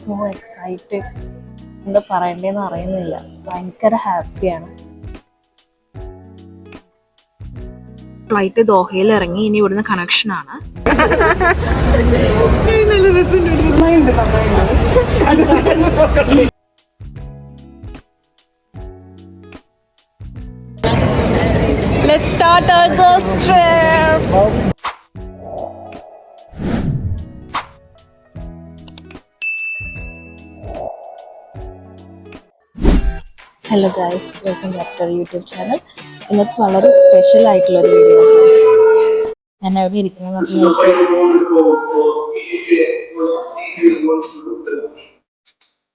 So excited എന്താ പറയണ്ടേന്ന് അറിയുന്നില്ല. ഭയങ്കര ഹാപ്പിയാണ്. ഫ്ലൈറ്റ് ദോഹയിൽ ഇറങ്ങി ഇനി ഇവിടുന്ന് കണക്ഷൻ ആണ്. Let's start our girls trip. Hello guys welcome back to YouTube channel ഇന്നത്തെ വളരെ സ്പെഷ്യൽ ആയിട്ടുള്ള ഒരു വീഡിയോ ഞാൻ എവിടെ ഇരിക്കുന്നത്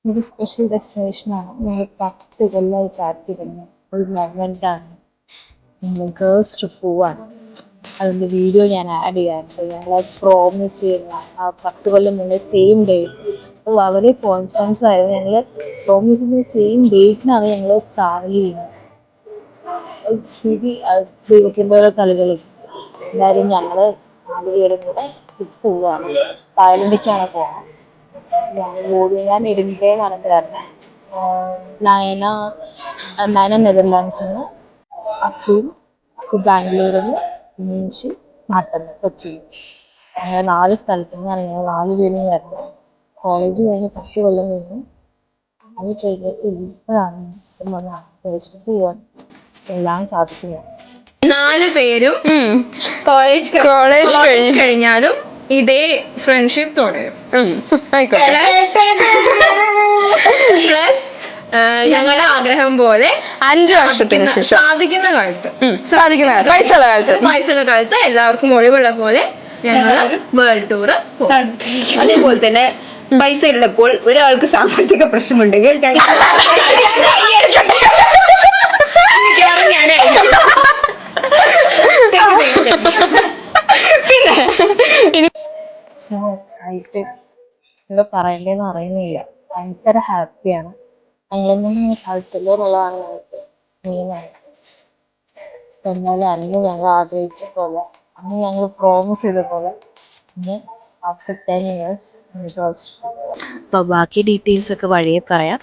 ഒരു സ്പെഷ്യൽ ഡെസ്റ്റിനേഷനാണ് ഞങ്ങൾ പത്ത് കൊല്ലമായി കാത്തിരുന്നു. ഒരു മൊമെന്റ് ആണ്. ഗേൾസ് ട്രിപ്പ് പോവാണ്. അതിന്റെ വീഡിയോ ഞാൻ ആഡ് ചെയ്യാറുണ്ട് ഞങ്ങൾ പ്രോമിസ് ചെയ്യുന്ന. ആ പത്ത് കൊല്ലം മുന്നേ സെയിം ഡേറ്റ് അപ്പോൾ വളരെ കോൺഫിഡൻസ് ആയിരുന്നു. ഞങ്ങൾ പ്രോമിസ് ചെയ്യുന്ന സെയിം ഡേറ്റിനാണ് ഞങ്ങൾ ട്രാവൽ ചെയ്യുന്നത്. ശരി ദൈവത്തിന്റെ കളികളും എന്തായാലും ഞങ്ങൾ നാലുപേരും കൂടെ ട്രിപ്പ് പോവുകയാണ്. തായ്ലൻഡിലേക്കാണ് പോകുന്നത് ഓടി ഞാൻ ഇരുമ്പേന്നാണ് കാരണം നയന നയന നെതർലാൻഡ്സിൽ നിന്ന് അപ്പു ബാംഗ്ലൂരിൽ നിന്ന് മീൻഷി നാട്ടിൽ കൊച്ചി അങ്ങനെ നാല് സ്ഥലത്തു നിന്നാണ് ഞങ്ങൾ നാല് പേരും വരുന്നത് കോളേജ് കഴിഞ്ഞ് പത്ത് കൊല്ലം കഴിഞ്ഞു അത് കഴിഞ്ഞിട്ട് ഇപ്പോഴാണ് ചെയ്യാൻ എല്ലാം സാധിക്കുന്നത് നാല് പേരും കോളേജ് കോളേജ് കഴിഞ്ഞാലും ഇതേ ഫ്രണ്ട്ഷിപ്പ് തുടരും. ആയിക്കോട്ടെ. പ്ലസ് ഞങ്ങളുടെ ആഗ്രഹം പോലെ അഞ്ചു വർഷത്തിന് ശേഷം. സാധിക്കുന്ന കാലത്ത്. സാധിക്കുന്ന കാലത്ത്. പൈസയുള്ള കാലത്ത്. വയസ്സുള്ള കാലത്ത് എല്ലാവർക്കും ഒഴിവുള്ള പോലെ ഞങ്ങൾ വേൾഡ് ടൂർ അതേപോലെ തന്നെ പൈസ ഉള്ളപ്പോൾ ഒരാൾക്ക് സാമ്പത്തിക പ്രശ്നമുണ്ടെങ്കിൽ പിന്നെ എന്താ പറയണ്ടേന്ന് അറിയുന്നില്ല. ഭയങ്കര ഹാപ്പിയാണ് ഞങ്ങളൊന്നും സ്ഥലത്തില്ലെന്നുള്ളതാണ് ഞങ്ങൾക്ക് ഞങ്ങൾ ആഗ്രഹിച്ച പോലെ അന്ന് ഞങ്ങൾ പ്രോമിസ് ചെയ്ത പോലെ ഇന്ന് ബാക്കി ഡീറ്റെയിൽസ് ഒക്കെ വഴിയെ പറയാം.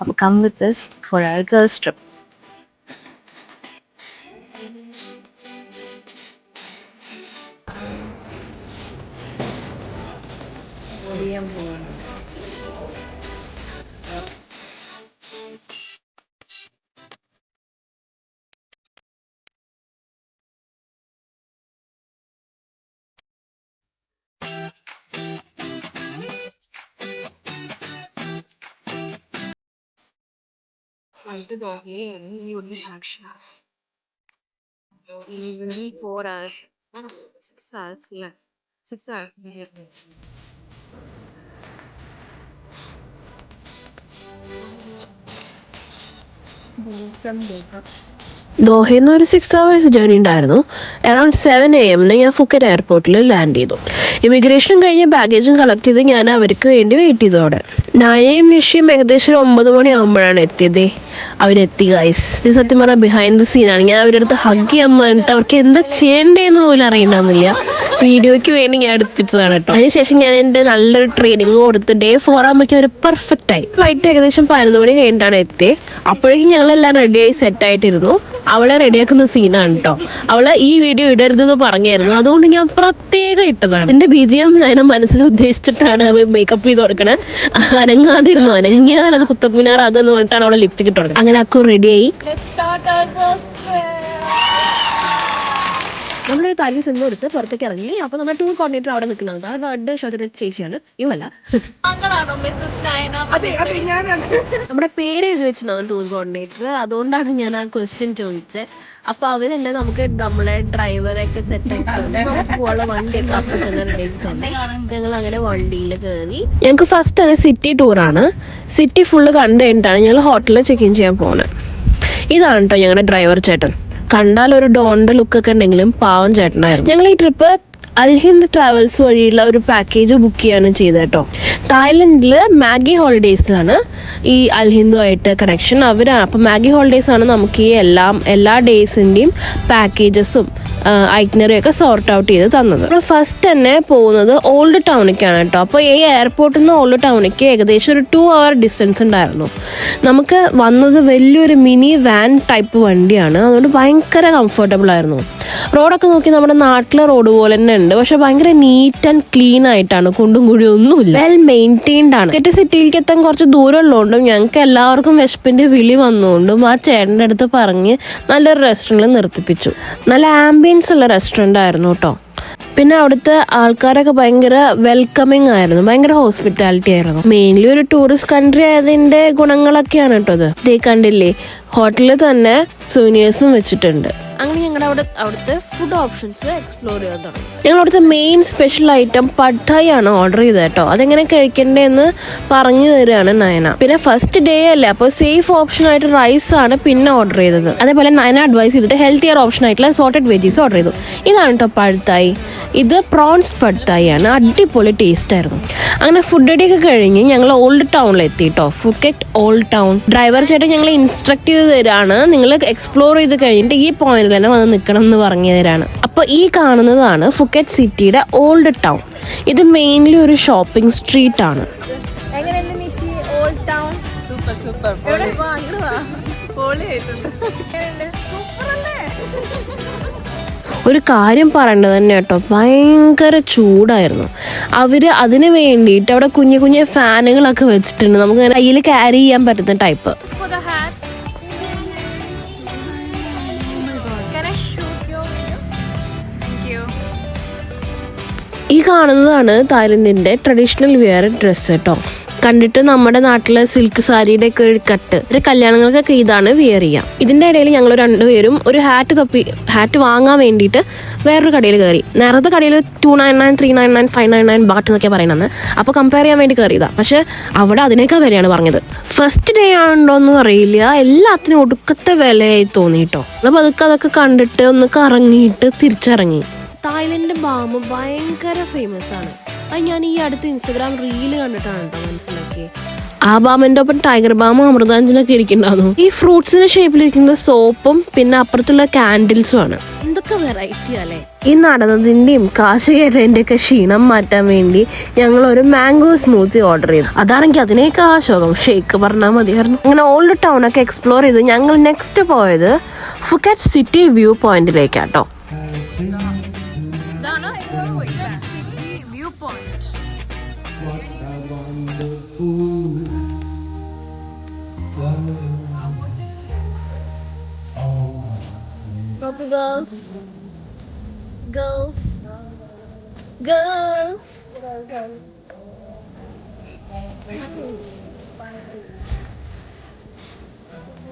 അപ്പോൾ come with this for our girls trip flight ദോഹയിൽ ഇവിടുന്ന് ആക്ഷൻ ഫോർ hours. സിക്സ് hours ഇല്ല സിക്സ് hours ദോഹയിൽ നിന്ന് ഒരു സിക്സ് അവേഴ്സ് ജേർണി ഉണ്ടായിരുന്നു. അറൌണ്ട് സെവൻ എ എമ്മിന് ഞാൻ ഫുക്കറ്റ് എയർപോർട്ടിൽ ലാൻഡ് ചെയ്തു. ഇമിഗ്രേഷൻ കഴിഞ്ഞ ബാഗേജും കളക്ട് ചെയ്ത് ഞാൻ അവർക്ക് വേണ്ടി വെയിറ്റ് ചെയ്തോടെ നായയും വിഷയം ഏകദേശം ഒമ്പത് മണിയാകുമ്പോഴാണ് എത്തിയത്. അവരെത്തി ഗൈസ് ഇത് സത്യം പറഞ്ഞാൽ ബിഹൈൻഡ് ദ സീനാണ് ഞാൻ അവരുടെ അടുത്ത് ഹഗ് ചെയ്യാൻ പറഞ്ഞിട്ട് അവർക്ക് എന്താ ചെയ്യേണ്ടതെന്ന് പോലും അറിയണമെന്നില്ല. വീഡിയോയ്ക്ക് വേണ്ടി ഞാൻ എടുത്തിട്ടതാണ് കേട്ടോ. അതിനുശേഷം ഞാൻ എന്റെ നല്ലൊരു ട്രെയിനിങ് കൊടുത്ത് ഡേ ഫോർ ആകുമ്പോഴേക്കും അവർ പെർഫെക്റ്റ് ആയി. ഫ്ലൈറ്റ് ഏകദേശം പതിനൊന്ന് മണി കഴിഞ്ഞിട്ടാണ് എത്തിയത് അപ്പോഴേക്കും ഞങ്ങളെല്ലാം റെഡിയായി സെറ്റ് ആയിട്ടിരുന്നു. അവളെ റെഡിയാക്കുന്ന സീനാണ് കേട്ടോ അവളെ ഈ വീഡിയോ ഇടരുതെന്ന് പറഞ്ഞായിരുന്നു. അതുകൊണ്ട് ഞാൻ പ്രത്യേകം ഇട്ടതാണ്. എന്റെ ബി ജി എം ഞാൻ മനസ്സിൽ ഉദ്ദേശിച്ചിട്ടാണ് മേക്കപ്പ് ചെയ്ത് കൊടുക്കണേ. അനങ്ങാതിരുന്നു അനങ്ങിയാൽ അത് കുത്തപ്പിനാറാകുമെന്ന് പറഞ്ഞിട്ടാണ് അവളെ ലിപ്സ്റ്റിക് ഇട്ട് കൊടുക്കുന്നത് അങ്ങനെ അക്കു റെഡിയായി നമ്മൾ കാര്യം സിനിമ എടുത്ത് പുറത്തേക്ക് ഇറങ്ങി അപ്പൊ നമ്മുടെ ടൂർ കോർഡിനേറ്റർ അവിടെ നിൽക്കുന്നത്. അത് ഗാർഡ് ഷർട്ട് ചേച്ചിയാണ് ഇവല്ല നമ്മുടെ പേര് എഴുതി വെച്ചിട്ടുണ്ടാവും ടൂർ കോർഡിനേറ്റർ അതുകൊണ്ടാണ് ഞാൻ ആ ക്വസ്റ്റ്യൻ ചോദിച്ചത്. അപ്പൊ അവരല്ലേ നമുക്ക് നമ്മളെ ഡ്രൈവറൊക്കെ സെറ്റ് ആക്കി വണ്ടി വണ്ടിയൊക്കെ അപ്പൊ തന്നെ റെഡി ഞങ്ങൾ അങ്ങനെ വണ്ടിയിൽ കയറി ഞങ്ങൾക്ക് ഫസ്റ്റ് തന്നെ സിറ്റി ടൂറാണ് സിറ്റി ഫുള്ള് കണ്ടു കഴിഞ്ഞിട്ടാണ് ഞങ്ങൾ ഹോട്ടലിൽ ചെക്ക് ഇൻ ചെയ്യാൻ പോകുന്നത് ഇതാണ് കേട്ടോ ഞങ്ങളുടെ ഡ്രൈവർ ചേട്ടൻ. കണ്ടാൽ ഒരു ഡോണിന്റെ ലുക്ക് ഒക്കെ ഉണ്ടെങ്കിലും പാവം ചേട്ടനായിരുന്നു. ഞങ്ങൾ ഈ ട്രിപ്പ് അൽഹിന്ദ് ട്രാവൽസ് വഴിയുള്ള ഒരു പാക്കേജ് ബുക്ക് ചെയ്യാണ് ചെയ്തത് കേട്ടോ തായ്ലൻഡിൽ മാഗി ഹോളിഡേയ്സിലാണ് ഈ അൽഹിന്ദുമായിട്ട് കണക്ഷൻ അവരാണ് അപ്പം മാഗി ഹോളിഡേയ്സ് ആണ് നമുക്ക് ഈ എല്ലാം എല്ലാ ഡേയ്സിന്റെയും പാക്കേജസും ഐറ്റ്നറി ഒക്കെ സോർട്ട് ഔട്ട് ചെയ്ത് തന്നത്. നമ്മൾ ഫസ്റ്റ് തന്നെ പോകുന്നത് ഓൾഡ് ടൗണിലേക്കാണ് കേട്ടോ. അപ്പോൾ ഈ എയർപോർട്ടിൽ നിന്ന് ഓൾഡ് ടൗണിലേക്ക് ഏകദേശം ഒരു ടു അവർ ഡിസ്റ്റൻസ് ഉണ്ടായിരുന്നു. നമുക്ക് വന്നത് വലിയൊരു മിനി വാൻ ടൈപ്പ് വണ്ടിയാണ്. അതുകൊണ്ട് ഭയങ്കര കംഫർട്ടബിൾ ആയിരുന്നു. റോഡൊക്കെ നോക്കി നമ്മുടെ നാട്ടിലെ റോഡ് പോലെ തന്നെ ഉണ്ട്. പക്ഷെ ഭയങ്കര നീറ്റ് ആൻഡ് ക്ലീൻ ആയിട്ടാണ്. കുണ്ടും കുഴി ഒന്നുമില്ല. വെൽ മെയിന്റെയിൻഡ് ആണ്. മറ്റേ സിറ്റിയിലേക്ക് എത്താൻ കുറച്ച് ദൂരം ഉള്ളതുകൊണ്ടും ഞങ്ങൾക്ക് എല്ലാവർക്കും വിശപ്പിന്റെ വിളി വന്നുകൊണ്ടും ആ ചേട്ടന്റെ അടുത്ത് പറഞ്ഞ് നല്ലൊരു റെസ്റ്റോറന്റിൽ നിർത്തിപ്പിച്ചു. നല്ല ആംബിയൻസ് ഉള്ള റെസ്റ്റോറന്റ് ആയിരുന്നു കേട്ടോ. പിന്നെ അവിടുത്തെ ആൾക്കാരൊക്കെ ഭയങ്കര വെൽക്കമിങ് ആയിരുന്നു. ഭയങ്കര ഹോസ്പിറ്റാലിറ്റി ആയിരുന്നു. മെയിൻലി ഒരു ടൂറിസ്റ്റ് കൺട്രി ആയതിന്റെ ഗുണങ്ങളൊക്കെയാണ് കേട്ടോ അത്. കണ്ടില്ലേ? ഹോട്ടലിൽ തന്നെ സൂനിയേഴ്സും വെച്ചിട്ടുണ്ട്. അങ്ങനെ ഞങ്ങളുടെ അവിടെ അവിടുത്തെ ഫുഡ് ഓപ്ഷൻസ് എക്സ്പ്ലോർ ചെയ്യാൻ തുടങ്ങി. ഞങ്ങൾ അവിടുത്തെ മെയിൻ സ്പെഷ്യൽ ഐറ്റം പഡ്തായി ആണ് ഓർഡർ ചെയ്തത് കേട്ടോ. അതെങ്ങനെ കഴിക്കണ്ടേന്ന് പറഞ്ഞു തരികയാണ് നയന. പിന്നെ ഫസ്റ്റ് ഡേ അല്ലേ അപ്പോൾ സേഫ് ഓപ്ഷൻ ആയിട്ട് റൈസ് ആണ് പിന്നെ ഓർഡർ ചെയ്തത്. അതേപോലെ നയന അഡ്വൈസ് ചെയ്തിട്ട് ഹെൽത്തിയർ ഓപ്ഷൻ ആയിട്ടുള്ള സോർട്ടഡ് വെജീസ് ഓർഡർ ചെയ്തു. ഇതാണ് കേട്ടോ പഴുത്തായി ഇത് പ്രോൺസ് പഴുത്തായി ആണ്. അടിപൊളി ടേസ്റ്റ് ആയിരുന്നു. അങ്ങനെ ഫുഡ് അടിയൊക്കെ കഴിഞ്ഞ് ഞങ്ങൾ ഓൾഡ് ടൗണിലെത്തി കേട്ടോ കേട്ടോ ഫുക്കറ്റ് ഓൾഡ് ടൗൺ ഡ്രൈവർ ചേട്ടൻ ഞങ്ങൾ ഇൻസ്ട്രക്ട് ചെയ്ത് തരാണ്. നിങ്ങൾ എക്സ്പ്ലോർ ചെയ്ത് കഴിഞ്ഞിട്ട് ഈ പോയിന്റിൽ തന്നെ വന്ന് നിൽക്കണം എന്ന് പറഞ്ഞു തരാണ്. അപ്പോൾ ഈ കാണുന്നതാണ് ഫുക്കറ്റ് സിറ്റിയുടെ ഓൾഡ് ടൗൺ ഇത് മെയിൻലി ഒരു ഷോപ്പിംഗ് സ്ട്രീറ്റ് ആണ്. എങ്ങനെയുണ്ട് Nishi? Old town super super ഒരു കാര്യം പറയേണ്ടത് തന്നെ കേട്ടോ ഭയങ്കര ചൂടായിരുന്നു. അവർ അതിന് വേണ്ടിയിട്ട് അവിടെ കുഞ്ഞു കുഞ്ഞു ഫാനുകളൊക്കെ വെച്ചിട്ടുണ്ട്. നമുക്ക് കയ്യിൽ ക്യാരി ചെയ്യാൻ പറ്റുന്ന ടൈപ്പ് ഈ കാണുന്നതാണ് തായ്ലൻഡിന്റെ ട്രഡീഷണൽ വെയർ ഡ്രസ്സ് കേട്ടോ. കണ്ടിട്ട് നമ്മുടെ നാട്ടിലെ സിൽക്ക് സാരിയുടെ ഒക്കെ ഒരു കട്ട് ഒരു കല്യാണങ്ങൾക്കൊക്കെ ഇതാണ് വെയർ ചെയ്യാം ഇതിന്റെ ഇടയിൽ ഞങ്ങൾ രണ്ടുപേരും ഒരു ഹാറ്റ് തപ്പി ഹാറ്റ് വാങ്ങാൻ വേണ്ടിയിട്ട് വേറൊരു കടയിൽ കയറി. നേരത്തെ കടയിൽ two nine nine three nine nine five nine nine baht എന്നൊക്കെ പറയണമെന്ന് അപ്പോൾ കമ്പയർ ചെയ്യാൻ വേണ്ടി കയറിയതാ. പക്ഷെ അവിടെ അതിനേക്കാൾ വിലയാണ് പറഞ്ഞത്. ഫസ്റ്റ് ഡേ ആണോന്നും അറിയില്ല. എല്ലാത്തിനും ഒടുക്കത്തെ വിലയായി തോന്നി കേട്ടോ. അപ്പോൾ അതൊക്കെ അതൊക്കെ കണ്ടിട്ട് ഒന്ന് കറങ്ങിയിട്ട് തിരിച്ചിറങ്ങി. തായ്ലൻഡ് ബാം ഭയങ്കര ഫേമസ് ആണ്. അത് ഞാൻ ഈ അടുത്ത് ഇൻസ്റ്റഗ്രാം റീൽ കണ്ടിട്ടാണ് കേട്ടോ മനസ്സിലാക്കിയത് ആ ബാമിന്റെ ഒപ്പം ടൈഗർ ബാമും അമൃതാഞ്ജനൊക്കെ ഇരിക്കുന്നുണ്ടായിരുന്നു. ഈ ഫ്രൂട്ട്സിന്റെ ഷേപ്പിലിരിക്കുന്ന സോപ്പും പിന്നെ അപ്പുറത്തുള്ള കാൻഡിൽസും ആണ്. എന്തൊക്കെ വെറൈറ്റി അല്ലേ ഈ നടന്നതിന്റെയും കാശ് കേട്ടതിന്റെ ഒക്കെ ക്ഷീണം മാറ്റാൻ വേണ്ടി ഞങ്ങൾ ഒരു മാംഗോ സ്മൂത്തി ഓർഡർ ചെയ്തു. അതാണെങ്കിൽ അതിനേക്കാൾ ആശോകം ഷേക്ക് പറഞ്ഞാൽ മതിയായിരുന്നു. അങ്ങനെ ഓൾഡ് ടൗൺ ഒക്കെ എക്സ്പ്ലോർ ചെയ്ത് ഞങ്ങൾ നെക്സ്റ്റ് പോയത് ഫുക്കറ്റ് സിറ്റി വ്യൂ പോയിന്റിലേക്കാട്ടോ ഇതാണ് city view point Copy girls. Girls. Girls.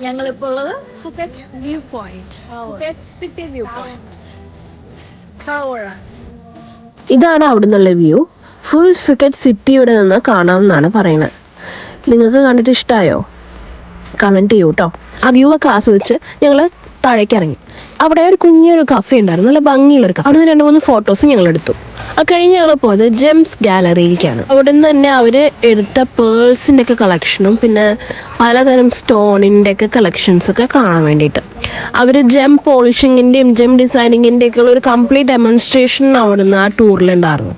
ഞങ്ങളിപ്പോൾ ഉള്ളത് Phuket view point Phuket city view point കവറ ഇതാണ് അവിടെ നിന്നുള്ള വ്യൂ ഫുൾ ഫിക്കറ്റ് സിറ്റി ഇവിടെ നിന്ന് കാണാമെന്നാണ് പറയുന്നത്. നിങ്ങൾക്ക് കണ്ടിട്ട് ഇഷ്ടമായോ കമന്റ് ചെയ്യൂട്ടോ ആ വ്യൂ ഒക്കെ ആസ്വദിച്ച് ഞങ്ങൾ താഴേക്ക് ഇറങ്ങി. അവിടെ ഒരു കുഞ്ഞൊരു കഫേ ഉണ്ടായിരുന്നു. നല്ല ഭംഗിയുള്ളൊരു കഫേ അവിടെ രണ്ട് മൂന്ന് ഫോട്ടോസും ഞങ്ങൾ എടുത്തു. അത് കഴിഞ്ഞ് ഞങ്ങൾ പോയത് ജെംസ് ഗാലറിയിലേക്കാണ് അവിടെ നിന്ന് തന്നെ അവർ എടുത്ത പേഴ്സിന്റെ ഒക്കെ കളക്ഷനും പിന്നെ പലതരം സ്റ്റോണിന്റെ ഒക്കെ കളക്ഷൻസ് ഒക്കെ കാണാൻ വേണ്ടിയിട്ട്. അവർ ജെം പോളിഷിങ്ങിന്റെയും ജെം ഡിസൈനിങ്ങിന്റെയൊക്കെ ഉള്ള ഒരു കംപ്ലീറ്റ് ഡെമോൺസ്ട്രേഷൻ അവിടെ നിന്ന് ആ ടൂറിലുണ്ടായിരുന്നു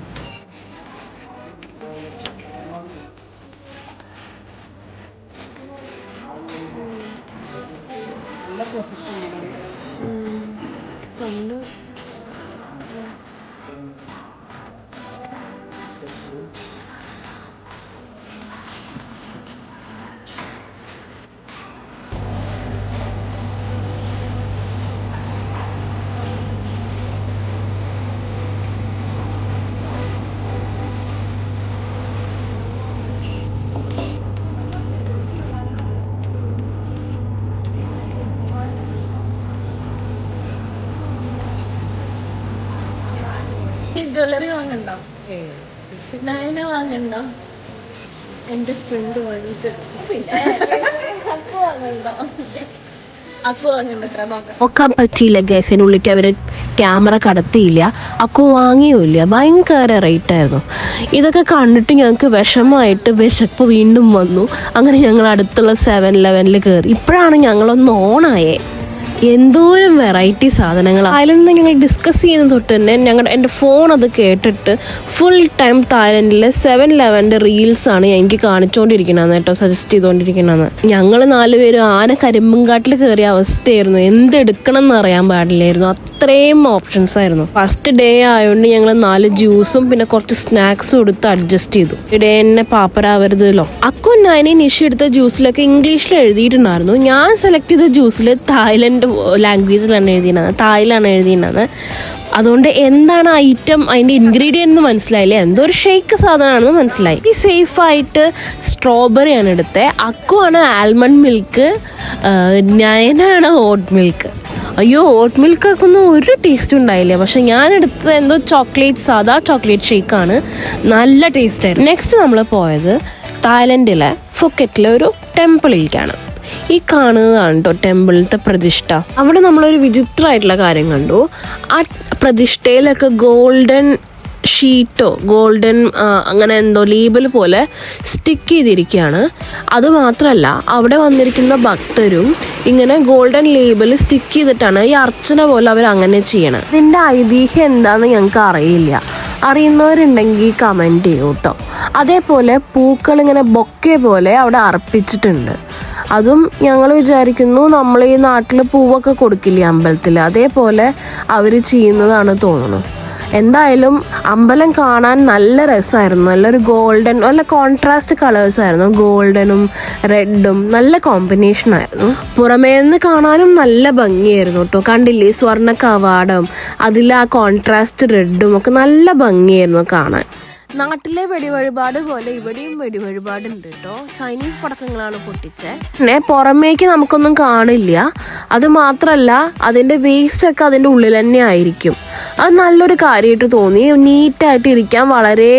ജ്വല്ലറി വാങ്ങണ്ടോ? നയന വാങ്ങണ്ടോ? എന്റെ ഫ്രണ്ട് വാങ്ങിട്ട് അപ്പു വാങ്ങണ്ടോ? വാങ്ങണ്ടോ നോക്കാൻ പറ്റിയില്ല ഗസിനുള്ളിക്ക് അവർ ക്യാമറ കടത്തിയില്ല. അക്കു വാങ്ങിയില്ല ഭയങ്കര റേറ്റ് ആയിരുന്നു. ഇതൊക്കെ കണ്ടിട്ട് ഞങ്ങൾക്ക് വിഷമമായിട്ട് വിശപ്പ് വീണ്ടും വന്നു. അങ്ങനെ ഞങ്ങൾ അടുത്തുള്ള സെവൻ ഇലവനിൽ കയറി ഇപ്പോഴാണ് ഞങ്ങളൊന്ന് ഓണായേ എന്തോരം വെറൈറ്റി സാധനങ്ങൾ നിന്ന് ഞങ്ങൾ ഡിസ്കസ് ചെയ്യുന്ന തൊട്ട് തന്നെ ഞങ്ങളുടെ എന്റെ ഫോൺ അത് കേട്ടിട്ട് ഫുൾ ടൈം തായ്ലൻഡിലെ സെവൻ ലെവന്റെ റീൽസാണ് എനിക്ക് കാണിച്ചുകൊണ്ടിരിക്കണമെന്ന് കേട്ടോ സജസ്റ്റ് ചെയ്തുകൊണ്ടിരിക്കണമെന്ന് ഞങ്ങൾ നാലുപേരും ആന കരിമ്പുംകാട്ടിൽ കയറിയ അവസ്ഥയായിരുന്നു. എന്തെടുക്കണം എന്ന് അറിയാൻ പാടില്ലായിരുന്നു. അത്രയും ഓപ്ഷൻസ് ആയിരുന്നു. ഫസ്റ്റ് ഡേ ആയതുകൊണ്ട് ഞങ്ങൾ നാല് ജ്യൂസും പിന്നെ കുറച്ച് സ്നാക്സും എടുത്ത് അഡ്ജസ്റ്റ് ചെയ്തു. ഇടേ എന്നെ പാപ്പരാവരുതല്ലോ അക്കു നൈനി നിഷ എടുത്ത ജ്യൂസിലൊക്കെ ഇംഗ്ലീഷിൽ എഴുതിയിട്ടുണ്ടായിരുന്നു. ഞാൻ സെലക്ട് ചെയ്ത ജ്യൂസിൽ തായ്ലൻഡ് ലാംഗ്വേജിലാണ് എഴുതിയിരുന്നത്. തായിലാണ് എഴുതിയിരുന്നത്. അതുകൊണ്ട് എന്താണ് ഐറ്റം അതിന്റെ ഇൻഗ്രീഡിയന്റ് എന്ന് മനസ്സിലായില്ലേ? എന്തോ ഒരു ഷേക്ക് സാധനമാണെന്ന് മനസ്സിലായി. ഈ സേഫായിട്ട് സ്ട്രോബെറി ആണ് എടുത്തത് അക്കുവാണ് ആൽമണ്ട് മിൽക്ക് നയനാണ് ഓട്ട് മിൽക്ക് അയ്യോ ഓട്ട് മിൽക്ക് ഒന്നും ഒരു ടേസ്റ്റ് ഉണ്ടായില്ല. പക്ഷെ ഞാൻ എടുത്തത് എന്തോ ചോക്ലേറ്റ് സാധാ ചോക്ലേറ്റ് ഷേക്കാണ് നല്ല ടേസ്റ്റ് ആയിരുന്നു. നെക്സ്റ്റ് നമ്മൾ പോയത് തായ്ലൻഡിലെ ഫുക്കറ്റിലെ ഒരു ടെമ്പിളിലേക്കാണ് ഈ കാണുന്നതാണ് കേട്ടോ ടെമ്പിളിലത്തെ പ്രതിഷ്ഠ. അവിടെ നമ്മളൊരു വിചിത്രമായിട്ടുള്ള കാര്യം കണ്ടു. ആ പ്രതിഷ്ഠയിലൊക്കെ ഗോൾഡൻ ഷീറ്റോ ഗോൾഡൻ അങ്ങനെ എന്തോ ലേബൽ പോലെ സ്റ്റിക്ക് ചെയ്തിരിക്കുകയാണ്. അത് മാത്രമല്ല അവിടെ വന്നിരിക്കുന്ന ഭക്തരും ഇങ്ങനെ ഗോൾഡൻ ലേബൽ സ്റ്റിക്ക് ചെയ്തിട്ടാണ് ഈ അർച്ചന പോലെ അവർ അങ്ങനെ ചെയ്യണം. ഇതിന്റെ ഐതിഹ്യം എന്താണെന്ന് ഞങ്ങൾക്ക് അറിയില്ല. അറിയുന്നവരുണ്ടെങ്കിൽ കമന്റ് ചെയ്യൂ കേട്ടോ അതേപോലെ പൂക്കൾ ഇങ്ങനെ ബൊക്കെ പോലെ അവിടെ അർപ്പിച്ചിട്ടുണ്ട്. അതും ഞങ്ങൾ വിചാരിക്കുന്നു നമ്മൾ ഈ നാട്ടിൽ പൂവൊക്കെ കൊടുക്കില്ല അമ്പലത്തിൽ. അതേപോലെ അവർ ചെയ്യുന്നതാണ് തോന്നുന്നു. എന്തായാലും അമ്പലം കാണാൻ നല്ല രസമായിരുന്നു. നല്ലൊരു ഗോൾഡൻ നല്ല കോൺട്രാസ്റ്റ് കളേഴ്സ് ആയിരുന്നു. ഗോൾഡനും റെഡും നല്ല കോമ്പിനേഷൻ ആയിരുന്നു. പുറമേ നിന്ന് കാണാനും നല്ല ഭംഗിയായിരുന്നു കേട്ടോ. കണ്ടില്ലേ? സ്വർണ കവാടം അതിൽ ആ കോൺട്രാസ്റ്റ് റെഡും ഒക്കെ നല്ല ഭംഗിയായിരുന്നു കാണാൻ. നാട്ടിലെ വെടിവഴിപാട് പോലെ ഇവിടെയും വെടിവഴിപാടുണ്ട് കേട്ടോ ചൈനീസ് പടക്കങ്ങളാണ് പൊട്ടിച്ചത് പിന്നെ പുറമേക്ക് നമുക്കൊന്നും കാണില്ല. അത് മാത്രല്ല അതിന്റെ വേസ്റ്റ് ഒക്കെ അതിന്റെ ഉള്ളിൽ തന്നെ ആയിരിക്കും. അത് നല്ലൊരു കാര്യമായിട്ട് തോന്നി. നീറ്റായിട്ട് ഇരിക്കാൻ വളരെ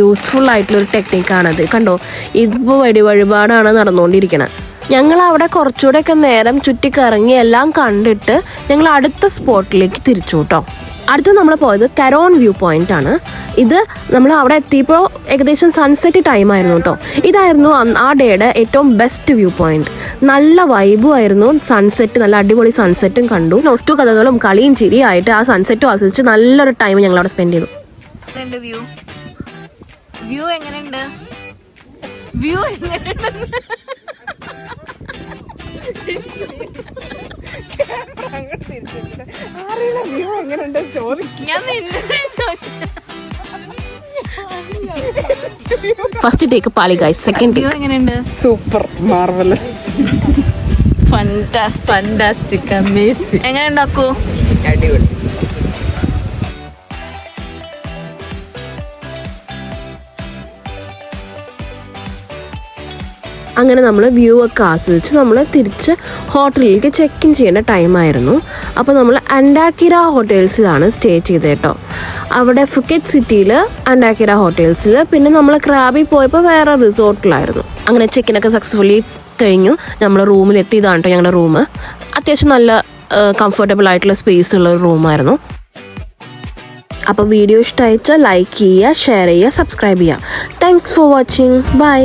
യൂസ്ഫുൾ ആയിട്ടുള്ള ഒരു ടെക്നിക്കാണത് കണ്ടോ? ഇതിപ്പോൾ വെടിവഴിപാടാണ് നടന്നുകൊണ്ടിരിക്കുന്നത് ഞങ്ങൾ അവിടെ കുറച്ചുകൂടെയൊക്കെ നേരം ചുറ്റിക്കറങ്ങി എല്ലാം കണ്ടിട്ട് ഞങ്ങൾ അടുത്ത സ്പോട്ടിലേക്ക് തിരിച്ചു കേട്ടോ അടുത്ത് നമ്മൾ പോയത് കരോൺ വ്യൂ പോയിന്റ് ആണ്. ഇത് നമ്മൾ അവിടെ എത്തിയപ്പോൾ ഏകദേശം സൺസെറ്റ് ടൈം ആയിരുന്നു കേട്ടോ ഇതായിരുന്നു ആ ഡേയുടെ ഏറ്റവും ബെസ്റ്റ് വ്യൂ പോയിന്റ് നല്ല വൈബും ആയിരുന്നു. സൺസെറ്റ് നല്ല അടിപൊളി സൺസെറ്റും കണ്ടു. നോസ്റ്റു കഥകളും കളിയും ചിരിയായിട്ട് ആ സൺസെറ്റും ആസ്വദിച്ച് നല്ലൊരു ടൈം ഞങ്ങൾ അവിടെ സ്പെൻഡ് ചെയ്തു. എങ്ങനെയുണ്ട് വ്യൂ വ്യൂ എങ്ങനെയുണ്ട്? വ്യൂ എങ്ങനെയുണ്ട് ഞാൻ ഫസ്റ്റ് ടേക്ക് പാളി ഗൈസ് സെക്കൻഡ് ടേക്ക് എങ്ങനെയുണ്ട് super marvellous fantastic fantastic amazing എങ്ങനെയുണ്ടാക്കൂ അടിപൊളി. അങ്ങനെ നമ്മൾ വ്യൂ ഒക്കെ ആസ്വദിച്ച് നമ്മൾ തിരിച്ച് ഹോട്ടലിലേക്ക് ചെക്ക് ഇൻ ചെയ്യേണ്ട ടൈമായിരുന്നു അപ്പോൾ നമ്മൾ അൻഡാക്കിര ഹോട്ടൽസിലാണ് സ്റ്റേ ചെയ്തത് കേട്ടോ. അവിടെ ഫുക്കറ്റ് സിറ്റിയിൽ അൻഡാക്കിര ഹോട്ടൽസിൽ പിന്നെ നമ്മൾ ക്രാബി പോയപ്പോൾ വേറെ റിസോർട്ടിലായിരുന്നു അങ്ങനെ ചെക്കിനൊക്കെ സക്സസ്ഫുള്ളി കഴിഞ്ഞു. നമ്മൾ റൂമിൽ എത്തിയതാണ് കേട്ടോ ഞങ്ങളുടെ റൂം അത്യാവശ്യം നല്ല കംഫർട്ടബിൾ ആയിട്ടുള്ള സ്പേസ് ഉള്ള ഒരു റൂമായിരുന്നു. അപ്പോൾ വീഡിയോ ഇഷ്ടമായിച്ചാൽ ലൈക്ക് ചെയ്യുക ഷെയർ ചെയ്യുക സബ്സ്ക്രൈബ് ചെയ്യുക. Thanks for watching bye